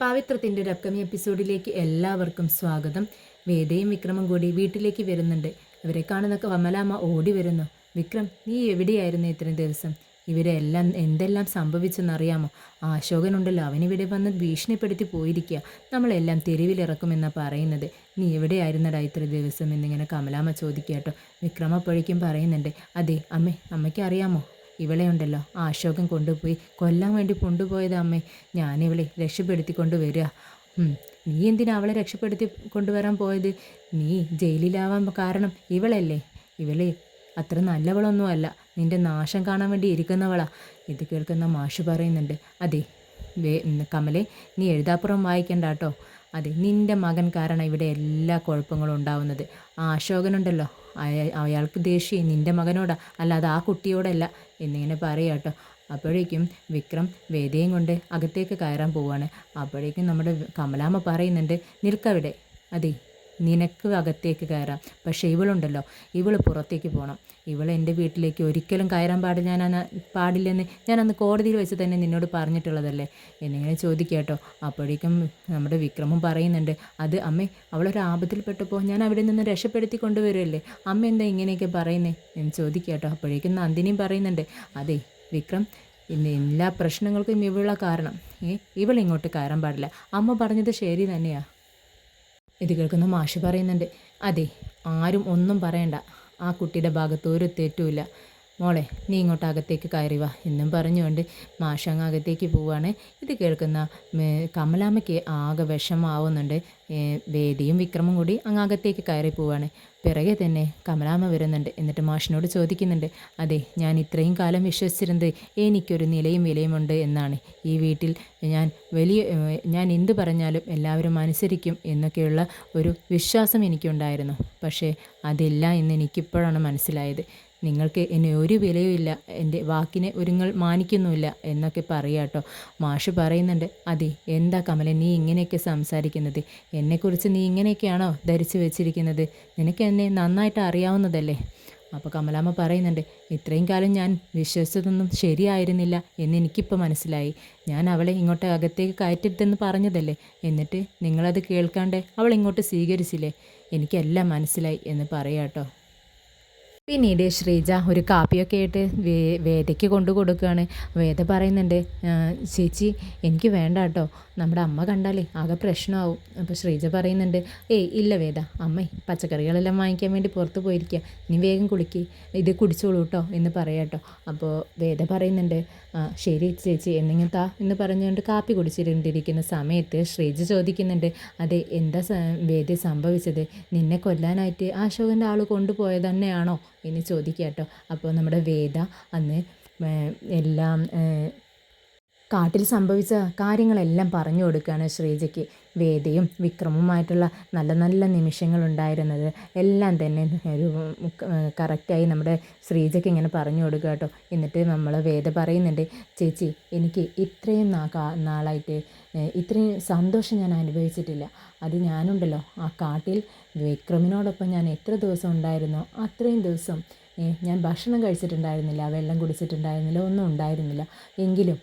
പവിത്രത്തിന്റെ ഒരു അപ്കമിങ് എപ്പിസോഡിലേക്ക് എല്ലാവർക്കും സ്വാഗതം. വേദയും വിക്രമും കൂടി വീട്ടിലേക്ക് വരുന്നുണ്ട്. ഇവരെ കാണുന്ന കമലാമ്മ ഓടി വരുന്നു. വിക്രം നീ എവിടെയായിരുന്നു ഇത്രയും ദിവസം? ഇവരെല്ലാം എന്തെല്ലാം സംഭവിച്ചെന്നറിയാമോ? അശോകനുണ്ടല്ലോ അവനിവിടെ വന്ന് ഭീഷണിപ്പെടുത്തി പോയിരിക്കുക. നമ്മളെല്ലാം തെരുവിലിറക്കുമെന്നാണ് പറയുന്നത്. നീ എവിടെയായിരുന്നടാ ഇത്ര ദിവസം എന്നിങ്ങനെ കമലാമ്മ ചോദിക്കുക കേട്ടോ. വിക്രം പറയുന്നുണ്ട് അതെ അമ്മേ അമ്മയ്ക്ക് അറിയാമോ ഇവളെ ഉണ്ടല്ലോ. ആ അശോകൻ കൊണ്ടുപോയി. കൊല്ലാൻ വേണ്ടി കൊണ്ടുപോയത് അമ്മേ. ഞാനിവളെ രക്ഷപ്പെടുത്തി കൊണ്ടുവരിക നീ എന്തിനാ അവളെ രക്ഷപ്പെടുത്തി കൊണ്ടുവരാൻ പോയത്? നീ ജയിലിലാവാൻ കാരണം ഇവളല്ലേ? ഇവളെ അത്ര നല്ലവളൊന്നുമല്ല നിന്റെ നാശം കാണാൻ വേണ്ടി ഇരിക്കുന്നവളാ. ഇത് കേൾക്കുന്ന മാഷ് പറയുന്നുണ്ട്. അതെ വേ കമലെ നീ എഴുതാപ്പുറം വായിക്കണ്ട കേട്ടോ. അതെ നിന്റെ മകൻ കാരണം ഇവിടെ എല്ലാ കുഴപ്പങ്ങളും ഉണ്ടാവുന്നത്. ആ അശോകനുണ്ടല്ലോ. അയാൾക്ക് ദേഷ്യം നിന്റെ മകനോടാ? അല്ലാതെ ആ കുട്ടിയോടല്ല. എന്നിങ്ങനെ പറയാട്ടോ അപ്പോഴേക്കും വിക്രം വേദയും കൊണ്ട് അകത്തേക്ക് കയറാൻ പോവുകയാണ് അപ്പോഴേക്കും നമ്മുടെ കമലാമ്മ പറയുന്നുണ്ട് നിൽക്കവിടെ. അതെ നിനക്ക് അകത്തേക്ക് കയറാം. പക്ഷേ ഇവളുണ്ടല്ലോ. ഇവൾ പുറത്തേക്ക് പോകണം ഇവൾ എന്റെ വീട്ടിലേക്ക് ഒരിക്കലും കയറാൻ പാടില്ല ഞാൻ പാടില്ലെന്ന് ഞാൻ അന്ന് കോടതിയിൽ വെച്ച് തന്നെ നിന്നോട് പറഞ്ഞിട്ടുള്ളതല്ലേ? എന്നിങ്ങനെ ചോദിക്കുക കേട്ടോ അപ്പോഴേക്കും നമ്മുടെ വിക്രമും പറയുന്നുണ്ട് അത് അമ്മേ അവളൊരു ആപത്തിൽപ്പെട്ടപ്പോൾ ഞാൻ അവിടെ നിന്ന് രക്ഷപ്പെടുത്തി കൊണ്ടുവരുമല്ലേ അമ്മ എന്താ ഇങ്ങനെയൊക്കെ പറയുന്നേ? എന്ന് ചോദിക്കുക കേട്ടോ അപ്പോഴേക്കും നന്ദിനിയും പറയുന്നുണ്ട് അതെ വിക്രം ഇന്ന് എല്ലാ പ്രശ്നങ്ങൾക്കും ഇവളാണ് കാരണം. ഇവൾ ഇങ്ങോട്ട് കയറാൻ പാടില്ല. അമ്മ പറഞ്ഞത് ശരി തന്നെയാ. ഇത് കേൾക്കുന്ന മാഷ് പറയുന്നുണ്ട്. അതെ ആരും ഒന്നും പറയണ്ട. ആ കുട്ടിയുടെ ഭാഗത്ത് ഒരു തെറ്റുമില്ല. മോളെ നീ ഇങ്ങോട്ട് അകത്തേക്ക് കയറി വാ. എന്നും പറഞ്ഞുകൊണ്ട് മാഷങ്ങ അകത്തേക്ക് പോവുകയാണ് ഇത് കേൾക്കുന്ന കമലാമ്മയ്ക്ക് ആകെ വിഷമാവുന്നുണ്ട്. വേദിയും വിക്രമും കൂടി അങ്ങ് അകത്തേക്ക് കയറി പോവുകയാണ് പിറകെ തന്നെ കമലാമ്മ വരുന്നുണ്ട്. എന്നിട്ട് മാഷിനോട് ചോദിക്കുന്നുണ്ട്. അതെ ഞാൻ ഇത്രയും കാലം വിശ്വസിച്ചിരുന്നത് എനിക്കൊരു നിലയും വിലയുമുണ്ട് എന്നാണ്. ഈ വീട്ടിൽ ഞാൻ വലിയ ഞാൻ എന്ത് പറഞ്ഞാലും എല്ലാവരും അനുസരിക്കും എന്നൊക്കെയുള്ള ഒരു വിശ്വാസം എനിക്കുണ്ടായിരുന്നു. പക്ഷേ അതില്ല എന്ന് എനിക്കിപ്പോഴാണ് മനസ്സിലായത്. നിങ്ങൾക്ക് എന്നെ ഒരു വിലയും ഇല്ല. എന്റെ വാക്കിനെ ഒരുങ്ങൾ മാനിക്കുന്നുമില്ല എന്നൊക്കെ പറയാട്ടോ മാഷ് പറയുന്നുണ്ട് അതെ എന്താ കമല നീ ഇങ്ങനെയൊക്കെ സംസാരിക്കുന്നത്? എന്നെക്കുറിച്ച് നീ ഇങ്ങനെയൊക്കെയാണോ ധരിച്ചു വെച്ചിരിക്കുന്നത്? നിനക്ക് എന്നെ നന്നായിട്ട് അറിയാവുന്നതല്ലേ? അപ്പോൾ കമലാമ്മ പറയുന്നുണ്ട് ഇത്രയും കാലം ഞാൻ വിശ്വസിച്ചതൊന്നും ശരിയായിരുന്നില്ല എന്ന് എനിക്കിപ്പോൾ മനസ്സിലായി. ഞാൻ അവളെ ഇങ്ങോട്ട് അകത്തേക്ക് കയറ്റരുതെന്ന് പറഞ്ഞതല്ലേ? എന്നിട്ട് നിങ്ങളത് കേൾക്കാണ്ട് അവൾ ഇങ്ങോട്ട് സ്വീകരിച്ചില്ലേ? എനിക്കെല്ലാം മനസ്സിലായി എന്ന് പറയാട്ടോ പിന്നീട് ശ്രീജ ഒരു കാപ്പിയൊക്കെ ആയിട്ട് വേ വേദയ്ക്ക് കൊണ്ടു കൊടുക്കുകയാണ്. വേദ പറയുന്നുണ്ട് ചേച്ചി എനിക്ക് വേണ്ട കേട്ടോ. നമ്മുടെ അമ്മ കണ്ടാലേ ആകെ പ്രശ്നമാവും. അപ്പോൾ ശ്രീജ പറയുന്നുണ്ട് ഏയ് ഇല്ല വേദ. അമ്മേ പച്ചക്കറികളെല്ലാം വാങ്ങിക്കാൻ വേണ്ടി പുറത്ത് പോയിരിക്കുക നീ വേഗം കുളിക്ക്. ഇത് കുടിച്ചോളൂ കേട്ടോ എന്ന് പറയാം കേട്ടോ അപ്പോൾ വേദ പറയുന്നുണ്ട് "ആ, ശരി ചേച്ചി എന്തെങ്കിലും താ. എന്ന് പറഞ്ഞുകൊണ്ട് കാപ്പി കുടിച്ചിരുന്നിരിക്കുന്ന സമയത്ത് ശ്രീജ ചോദിക്കുന്നുണ്ട് അതെ എന്താ വേദ സംഭവിച്ചത്? നിന്നെ കൊല്ലാനായിട്ട് ആ അശോകന്റെ ആൾ കൊണ്ടുപോയത് തന്നെയാണോ? എന്ന് ചോദിക്കാം കേട്ടോ അപ്പോൾ നമ്മുടെ വേദ അന്ന് എല്ലാം കാട്ടിൽ സംഭവിച്ച കാര്യങ്ങളെല്ലാം പറഞ്ഞു കൊടുക്കുകയാണ് ശ്രീജയ്ക്ക്. വേദയും വിക്രമുമായിട്ടുള്ള നല്ല നല്ല നിമിഷങ്ങളുണ്ടായിരുന്നത് എല്ലാം തന്നെ ഒരു കറക്റ്റായി നമ്മുടെ ശ്രീജയ്ക്ക് ഇങ്ങനെ പറഞ്ഞു കൊടുക്കുക കേട്ടോ. എന്നിട്ട് നമ്മൾ വേദ പറയുന്നുണ്ട് ചേച്ചി എനിക്ക് ഇത്രയും നാളായിട്ട് ഇത്രയും സന്തോഷം ഞാൻ അനുഭവിച്ചിട്ടില്ല. അത് ഞാനുണ്ടല്ലോ. ആ കാട്ടിൽ വിക്രമിനോടൊപ്പം ഞാൻ എത്ര ദിവസം ഉണ്ടായിരുന്നോ? അത്രയും ദിവസം ഞാൻ ഭക്ഷണം കഴിച്ചിട്ടുണ്ടായിരുന്നില്ല വെള്ളം കുടിച്ചിട്ടുണ്ടായിരുന്നില്ല ഒന്നും ഉണ്ടായിരുന്നില്ല. എങ്കിലും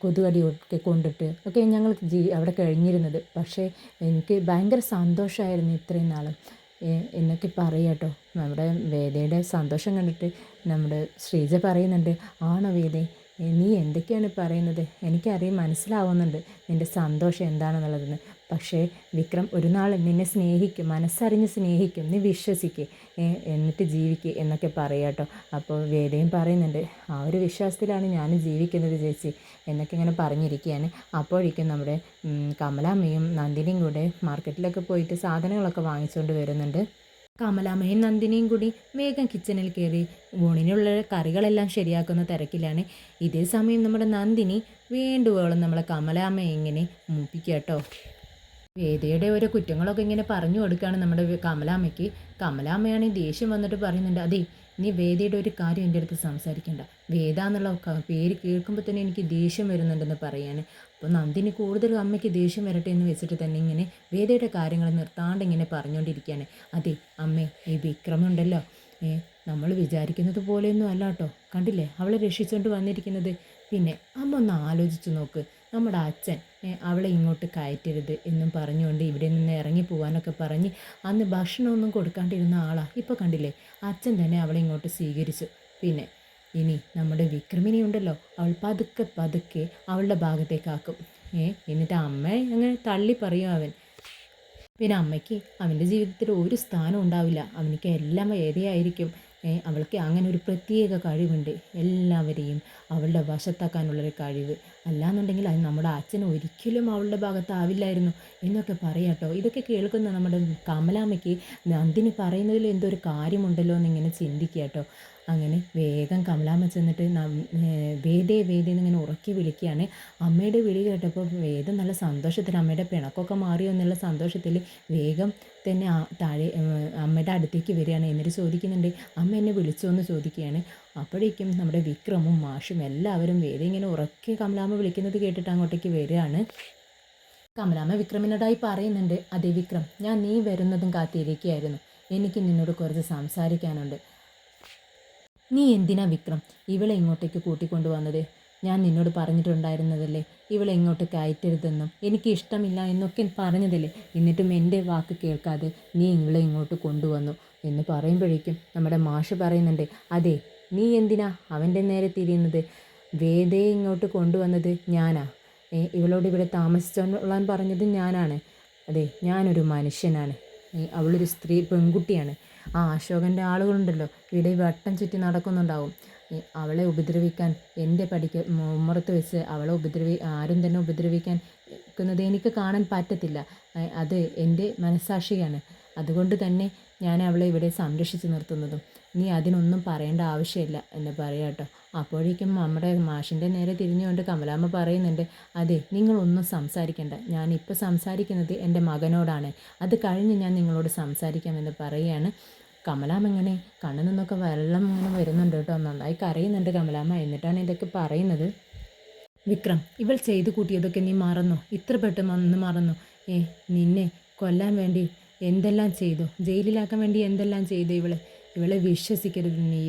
കൊതുകടി ഒക്കെ കൊണ്ടിട്ട് ഒക്കെ ഞങ്ങൾ ജീ അവിടെ കഴിഞ്ഞിരുന്നത്. പക്ഷേ എനിക്ക് ഭയങ്കര സന്തോഷമായിരുന്നു ഇത്രയും നാളും. എന്നൊക്കെ പറയാട്ടോ നമ്മുടെ വേദയുടെ സന്തോഷം കണ്ടിട്ട് നമ്മുടെ ശ്രീജ പറയുന്നുണ്ട് ആണോ വേദേ നീ എന്തൊക്കെയാണ് പറയുന്നത്? എനിക്കറിയാം മനസ്സിലാവുന്നുണ്ട് നിന്റെ സന്തോഷം എന്താണെന്നുള്ളതെന്ന്. പക്ഷേ വിക്രം ഒരു നാൾ നിന്നെ സ്നേഹിക്കും മനസ്സറിഞ്ഞ് സ്നേഹിക്കും നീ വിശ്വസിക്കുക എന്നിട്ട് ജീവിക്കുക എന്നൊക്കെ പറയാട്ടോ അപ്പോൾ വേദയും പറയുന്നുണ്ട് ആ ഒരു വിശ്വാസത്തിലാണ് ഞാൻ ജീവിക്കുന്നത് ചേച്ചി എന്നൊക്കെ ഇങ്ങനെ പറഞ്ഞിരിക്കുകയാണ്. അപ്പോഴേക്കും നമ്മുടെ കമലാമ്മയും നന്ദിനിയും കൂടെ മാർക്കറ്റിലൊക്കെ പോയിട്ട് സാധനങ്ങളൊക്കെ വാങ്ങിച്ചുകൊണ്ട് വരുന്നുണ്ട്. കമലാമ്മയും നന്ദിനിയും കൂടി വേഗം കിച്ചണിൽ കയറി ഊണിനുള്ള കറികളെല്ലാം ശരിയാക്കുന്ന തിരക്കിലാണ്. ഇതേ സമയം നമ്മുടെ നന്ദിനി വേണ്ടുവോളം നമ്മളെ കമലാമ്മയെ ഇങ്ങനെ മൂപ്പിക്കുക കേട്ടോ വേദയുടെ ഓരോ കുറ്റങ്ങളൊക്കെ ഇങ്ങനെ പറഞ്ഞു കൊടുക്കുകയാണ് നമ്മുടെ കമലാമ്മയ്ക്ക്. കമലാമ്മയാണെങ്കിൽ ദേഷ്യം വന്നിട്ട് പറയുന്നുണ്ട് അതെ നീ വേദയുടെ ഒരു കാര്യം എന്റെ അടുത്ത് സംസാരിക്കണ്ട. വേദ എന്നുള്ള പേര് കേൾക്കുമ്പോൾ തന്നെ എനിക്ക് ദേഷ്യം വരുന്നുണ്ടെന്ന് പറയാണ്. അപ്പോൾ നന്ദിനി കൂടുതൽ അമ്മയ്ക്ക് ദേഷ്യം വരട്ടെ എന്ന് വെച്ചിട്ട് തന്നെ ഇങ്ങനെ വേദയുടെ കാര്യങ്ങൾ നിർത്താണ്ട് ഇങ്ങനെ പറഞ്ഞുകൊണ്ടിരിക്കുകയാണ് അതെ അമ്മേ ഈ വിക്രമുണ്ടല്ലോ. ഏ നമ്മൾ വിചാരിക്കുന്നത് പോലെയൊന്നും അല്ല കേട്ടോ. കണ്ടില്ലേ? അവളെ രക്ഷിച്ചുകൊണ്ട് വന്നിരിക്കുന്നത്. പിന്നെ അമ്മ ഒന്ന് ആലോചിച്ച് നോക്ക്. നമ്മുടെ അച്ഛൻ അവളെ ഇങ്ങോട്ട് കയറ്റരുത് എന്നും പറഞ്ഞുകൊണ്ട് ഇവിടെ നിന്ന് ഇറങ്ങി പോകാനൊക്കെ പറഞ്ഞ് അന്ന് ഭക്ഷണമൊന്നും കൊടുക്കാണ്ടിരുന്ന ആളാണ് ഇപ്പോൾ കണ്ടില്ലേ? അച്ഛൻ തന്നെ അവളെ ഇങ്ങോട്ട് സ്വീകരിച്ചു. പിന്നെ ഇനി നമ്മുടെ വിക്രമിനി ഉണ്ടല്ലോ. അവൾ പതുക്കെ പതുക്കെ അവളുടെ ഭാഗത്തേക്കാക്കും. ഏ എന്നിട്ട് അമ്മ അങ്ങനെ തള്ളി പറയും അവൻ. പിന്നെ അമ്മയ്ക്ക് അവന്റെ ജീവിതത്തിൽ ഒരു സ്ഥാനം ഉണ്ടാവില്ല. അവനിക്ക് എല്ലാം ഏതെയായിരിക്കും? അവൾക്ക് അങ്ങനെ ഒരു പ്രത്യേക കഴിവുണ്ട്. എല്ലാവരെയും അവളുടെ വശത്താക്കാനുള്ളൊരു കഴിവ്. അല്ലാന്നുണ്ടെങ്കിൽ അത് നമ്മുടെ അച്ഛൻ ഒരിക്കലും അവളുടെ ഭാഗത്താവില്ലായിരുന്നു എന്നൊക്കെ പറയാട്ടോ ഇതൊക്കെ കേൾക്കുന്ന നമ്മുടെ കമലാമ്മയ്ക്ക് നന്ദിനി പറയുന്നതിൽ എന്തൊരു കാര്യമുണ്ടല്ലോ എന്നിങ്ങനെ ചിന്തിക്കുക അങ്ങനെ വേഗം കമലാമ്മ ചെന്നിട്ട് വേദേ വേദേ എന്നിങ്ങനെ ഉറക്കി വിളിക്കുകയാണ്. അമ്മയുടെ വിളി കേട്ടപ്പോൾ വേദം നല്ല സന്തോഷത്തിൽ അമ്മയുടെ പിണക്കൊക്കെ മാറിയോ എന്നുള്ള സന്തോഷത്തിൽ വേഗം തന്നെ താഴെ അമ്മയുടെ അടുത്തേക്ക് വരികയാണ്. എന്നിട്ട് ചോദിക്കുന്നുണ്ട് അമ്മ എന്നെ വിളിച്ചോ? എന്ന് ചോദിക്കുകയാണ്. അപ്പോഴേക്കും നമ്മുടെ വിക്രമും മാഷും എല്ലാവരും വേറെ ഇങ്ങനെ ഉറക്കെ കമലാമ്മ വിളിക്കുന്നത് കേട്ടിട്ട് അങ്ങോട്ടേക്ക് വരികയാണ്. കമലാമ്മ വിക്രമിനോടായി പറയുന്നുണ്ട് അതെ വിക്രം ഞാൻ നീ വരുന്നതും കാത്തിരിക്കുകയായിരുന്നു. എനിക്ക് നിന്നോട് കുറച്ച് സംസാരിക്കാനുണ്ട്. നീ എന്തിനാ വിക്രം ഇവളെ ഇങ്ങോട്ടേക്ക് കൂട്ടിക്കൊണ്ടുവന്നത് ഞാൻ നിന്നോട് പറഞ്ഞിട്ടുണ്ടായിരുന്നതല്ലേ ഇവളെ ഇങ്ങോട്ട് കയറ്റരുതെന്നും. എനിക്ക് ഇഷ്ടമില്ല എന്നൊക്കെ പറഞ്ഞതല്ലേ. എന്നിട്ടും എന്റെ വാക്ക് കേൾക്കാതെ നീ ഇവളെ ഇങ്ങോട്ട് കൊണ്ടുവന്നു. എന്ന് പറയുമ്പോഴേക്കും നമ്മുടെ മാഷ് പറയുന്നുണ്ട് അതെ നീ എന്തിനാ അവന്റെ നേരെ തിരിയുന്നത് വേദയെ ഇങ്ങോട്ട് കൊണ്ടുവന്നത് ഞാനാ. ഇവളോട് ഇവിടെ താമസിച്ചോളാൻ പറഞ്ഞത് ഞാനാണ്. അതെ ഞാനൊരു മനുഷ്യനാണ്. അവളൊരു സ്ത്രീ പെൺകുട്ടിയാണ്. ആ അശോകന്റെ ആളുകളുണ്ടല്ലോ. ഇവിടെ വട്ടം ചുറ്റി നടക്കുന്നുണ്ടാവും. അവളെ ഉപദ്രവിക്കാൻ എന്റെ പടിക്ക് ഉമ്മറത്ത് വെച്ച് അവളെ ഉപദ്രവി ആരും തന്നെ ഉപദ്രവിക്കാൻ നിൽക്കുന്നത് എനിക്ക് കാണാൻ പറ്റത്തില്ല. അത് എന്റെ മനസ്സാക്ഷിയാണ്. അതുകൊണ്ട് തന്നെ ഞാൻ അവളെ ഇവിടെ സംരക്ഷിച്ച് നിർത്തുന്നതും. നീ അതിനൊന്നും പറയേണ്ട ആവശ്യമില്ല എന്ന് പറയാം കേട്ടോ. അപ്പോഴേക്കും നമ്മുടെ മാഷിന്റെ നേരെ തിരിഞ്ഞുകൊണ്ട് കമലാമ്മ പറയുന്നുണ്ട് അതെ നിങ്ങളൊന്നും സംസാരിക്കണ്ട. ഞാനിപ്പോൾ സംസാരിക്കുന്നത് എന്റെ മകനോടാണ്. അത് കഴിഞ്ഞ് ഞാൻ നിങ്ങളോട് സംസാരിക്കാമെന്ന് പറയുകയാണ്. കമലാമ്മ ഇങ്ങനെ കണ്ണിൽ നിന്നൊക്കെ വെള്ളം ഇങ്ങനെ വരുന്നുണ്ട് കേട്ടോ. നന്നായി കരയുന്നുണ്ട് കമലാമ്മ. എന്നിട്ടാണ് ഇതൊക്കെ പറയുന്നത്. വിക്രം ഇവൾ ചെയ്തു കൂട്ടിയതൊക്കെ നീ മറന്നു? ഇത്ര പെട്ടെന്ന് ഒന്ന് മറന്നു? ഏ നിന്നെ കൊല്ലാൻ വേണ്ടി എന്തെല്ലാം ചെയ്തു? ജയിലിലാക്കാൻ വേണ്ടി എന്തെല്ലാം ചെയ്തു ഇവളെ? ഇവളെ വിശ്വസിക്കരുത് നീ.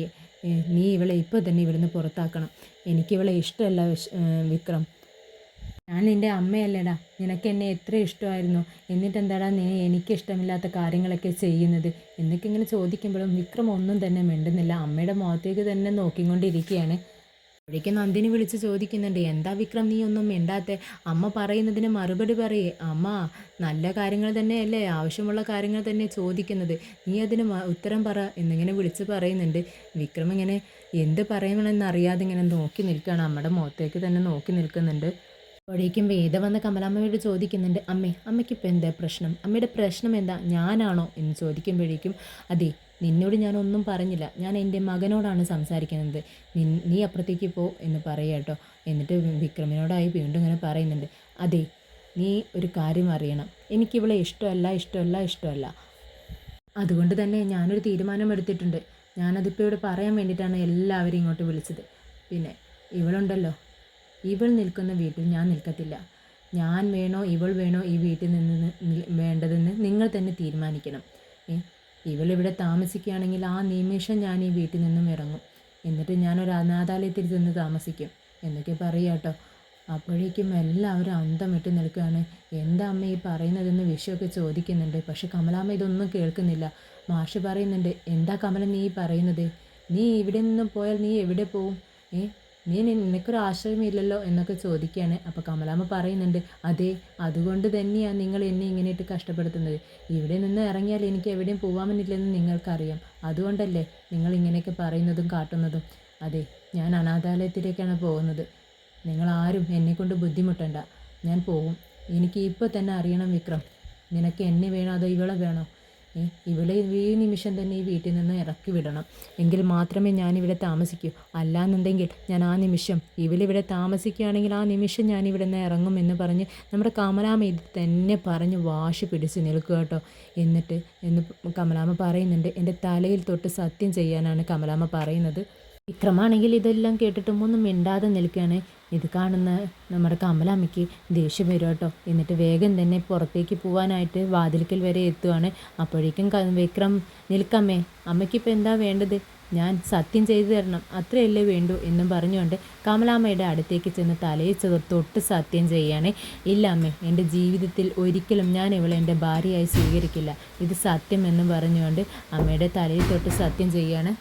നീ ഇവളെ ഇപ്പോൾ തന്നെ ഇവിടുന്ന് പുറത്താക്കണം. എനിക്കിവളെ ഇഷ്ടമല്ല വിക്രം. ഞാൻ നിന്റെ അമ്മയല്ലേടാ. നിനക്ക് എന്നെ എത്ര ഇഷ്ടമായിരുന്നു. എന്നിട്ട് എന്താടാ നീ എനിക്ക് ഇഷ്ടമില്ലാത്ത കാര്യങ്ങളൊക്കെ ചെയ്യുന്നത്? എന്നൊക്കെ ഇങ്ങനെ ചോദിക്കുമ്പോഴും വിക്രം ഒന്നും തന്നെ മിണ്ടുന്നില്ല. അമ്മയുടെ മുഖത്തേക്ക് തന്നെ നോക്കിക്കൊണ്ടിരിക്കുകയാണ്. അപ്പോഴേക്കും നന്ദിനി വിളിച്ച് ചോദിക്കുന്നുണ്ട് എന്താ വിക്രം നീ ഒന്നും മിണ്ടാത്തെ? അമ്മ പറയുന്നതിന് മറുപടി പറയേ. അമ്മ നല്ല കാര്യങ്ങൾ തന്നെയല്ലേ ആവശ്യമുള്ള കാര്യങ്ങൾ തന്നെ ചോദിക്കുന്നത്. നീ അതിന് ഉത്തരം പറ എന്നിങ്ങനെ വിളിച്ച് പറയുന്നുണ്ട്. വിക്രം ഇങ്ങനെ എന്ത് പറയണമെന്ന് അറിയാതെ ഇങ്ങനെ നോക്കി നിൽക്കുകയാണ്. അമ്മയുടെ മുഖത്തേക്ക് തന്നെ നോക്കി നിൽക്കുന്നുണ്ട്. അപ്പോഴേക്കും വേദ വന്ന് കമലാമ്മയോട് ചോദിക്കുന്നുണ്ട് അമ്മേ അമ്മയ്ക്കിപ്പോൾ എന്താ പ്രശ്നം? അമ്മയുടെ പ്രശ്നം എന്താ? ഞാനാണോ? എന്ന് ചോദിക്കുമ്പോഴേക്കും അതെ നിന്നോട് ഞാൻ ഒന്നും പറഞ്ഞില്ല. ഞാൻ എന്റെ മകനോടാണ് സംസാരിക്കുന്നത്. നീ അപ്പുറത്തേക്ക് പോ എന്ന് പറയുക കേട്ടോ എന്നിട്ട് വിക്രമിനോടായി വീണ്ടും ഇങ്ങനെ പറയുന്നുണ്ട്. അതെ നീ ഒരു കാര്യം അറിയണം. എനിക്കിവളെ ഇഷ്ടമല്ല ഇഷ്ടമല്ല ഇഷ്ടമല്ല. അതുകൊണ്ട് തന്നെ ഞാനൊരു തീരുമാനം എടുത്തിട്ടുണ്ട് ഞാനതിപ്പോൾ ഇവിടെ പറയാൻ വേണ്ടിയിട്ടാണ് എല്ലാവരും ഇങ്ങോട്ട് വിളിച്ചത്. പിന്നെ ഇവളുണ്ടല്ലോ. ഇവൾ നിൽക്കുന്ന വീട്ടിൽ ഞാൻ നിൽക്കത്തില്ല. ഞാൻ വേണോ ഇവൾ വേണോ ഈ വീട്ടിൽ നിന്ന് വേണ്ടതെന്ന് നിങ്ങൾ തന്നെ തീരുമാനിക്കണം. ഇവളിവിടെ താമസിക്കുകയാണെങ്കിൽ ആ നിമിഷം ഞാൻ ഈ വീട്ടിൽ നിന്നും ഇറങ്ങും. എന്നിട്ട് ഞാനൊരു അനാഥാലയത്തിൽ ചെന്ന് താമസിക്കും. എന്നൊക്കെ പറയാട്ടോ അപ്പോഴേക്കും എല്ലാവരും അന്തം വിട്ട് നിൽക്കുകയാണ്. എന്താ അമ്മ ഈ പറയുന്നതെന്ന് വിഷയമൊക്കെ ചോദിക്കുന്നുണ്ട്. പക്ഷെ കമലാമ്മ ഇതൊന്നും കേൾക്കുന്നില്ല. മാഷ് പറയുന്നുണ്ട് എന്താ കമല നീ പറയുന്നത്? നീ ഇവിടെ നിന്നും പോയാൽ നീ എവിടെ പോവും? ഏ? നീ നിനക്കൊരു ആശ്രയമില്ലല്ലോ എന്നൊക്കെ ചോദിക്കുകയാണ് അപ്പോൾ കമലാമ്മ പറയുന്നുണ്ട് അതെ അതുകൊണ്ട് തന്നെയാണ് നിങ്ങൾ എന്നെ ഇങ്ങനെയിട്ട് കഷ്ടപ്പെടുത്തുന്നത്. ഇവിടെ നിന്ന് ഇറങ്ങിയാൽ എനിക്ക് എവിടെയും പോകാമെന്നില്ലെന്ന് നിങ്ങൾക്കറിയാം. അതുകൊണ്ടല്ലേ നിങ്ങൾ ഇങ്ങനെയൊക്കെ പറയുന്നതും കാട്ടുന്നതും. അതെ ഞാൻ അനാഥാലയത്തിലേക്കാണ് പോകുന്നത്. നിങ്ങളാരും എന്നെക്കൊണ്ട് ബുദ്ധിമുട്ടണ്ട. ഞാൻ പോകും എനിക്ക് ഇപ്പോൾ തന്നെ അറിയണം വിക്രം. നിനക്ക് എന്നെ വേണോ അതോ ഇവളെ വേണോ? ഇവളെ ഈ നിമിഷം തന്നെ ഈ വീട്ടിൽ നിന്ന് ഇറക്കി വിടണം. എങ്കിൽ മാത്രമേ ഞാനിവിടെ താമസിക്കൂ. അല്ലാന്നുണ്ടെങ്കിൽ ഞാൻ ആ നിമിഷം ഇവളിവിടെ താമസിക്കുകയാണെങ്കിൽ ആ നിമിഷം ഞാൻ ഇവിടെ നിന്ന് ഇറങ്ങും എന്ന് പറഞ്ഞ് നമ്മുടെ കമലാമ ഇത് തന്നെ പറഞ്ഞ് വാശി പിടിച്ച് നിൽക്കുക കേട്ടോ. എന്നിട്ട് എന്ന് കമലാമ പറയുന്നുണ്ട് എന്റെ തലയിൽ തൊട്ട് സത്യം ചെയ്യാനാണ് കമലാമ പറയുന്നത്. വിക്രമാണെങ്കിൽ ഇതെല്ലാം കേട്ടിട്ടും ഒന്നും മിണ്ടാതെ നിൽക്കുകയാണ്. ഇത് കാണുന്ന നമ്മുടെ കമലാമ്മയ്ക്ക് ദേഷ്യം വരും കേട്ടോ. എന്നിട്ട് വേഗം തന്നെ പുറത്തേക്ക് പോകാനായിട്ട് വാതിൽക്കൽ വരെ എത്തുവാണ്. അപ്പോഴേക്കും വിക്രം നിൽക്കമ്മേ അമ്മയ്ക്കിപ്പോൾ എന്താ വേണ്ടത്? ഞാൻ സത്യം ചെയ്തു തരണം അത്രയല്ലേ വേണ്ടൂ എന്നും പറഞ്ഞുകൊണ്ട് കമലാമ്മയുടെ അടുത്തേക്ക് ചെന്ന് തലയിൽ തൊട്ട് സത്യം ചെയ്യാണേ. ഇല്ല അമ്മേ എന്റെ ജീവിതത്തിൽ ഒരിക്കലും ഞാൻ ഇവളെ എന്റെ ഭാര്യയായി സ്വീകരിക്കില്ല. ഇത് സത്യം എന്നും പറഞ്ഞുകൊണ്ട് അമ്മയുടെ തലയിൽ തൊട്ട് സത്യം ചെയ്യാണ്.